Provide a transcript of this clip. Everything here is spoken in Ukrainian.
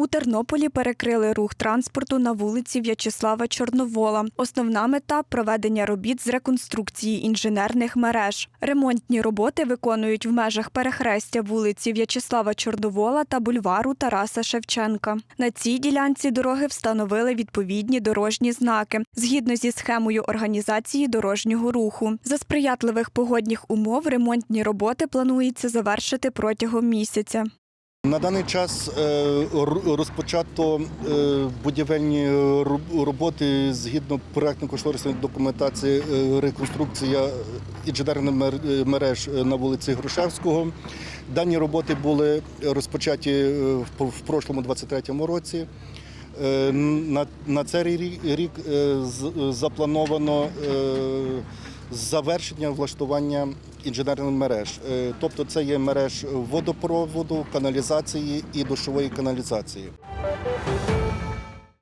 У Тернополі перекрили рух транспорту на вулиці В'ячеслава Чорновола. Основна мета проведення робіт з реконструкції інженерних мереж. Ремонтні роботи виконують в межах перехрестя вулиці В'ячеслава Чорновола та бульвару Тараса Шевченка. На цій ділянці дороги встановили відповідні дорожні знаки згідно зі схемою організації дорожнього руху. За сприятливих погодних умов ремонтні роботи планується завершити протягом місяця. На даний час е, розпочато е, будівельні роботи згідно проектно-кошторисної документації е, реконструкція інженерних мер- мереж на вулиці Грушевського. Дані роботи були розпочаті е, в прошлому 23-му році. Е, На, цей рік, е, заплановано е, завершення влаштування інженерних мереж. Е, Тобто це є мереж водопроводу, каналізації і душової каналізації.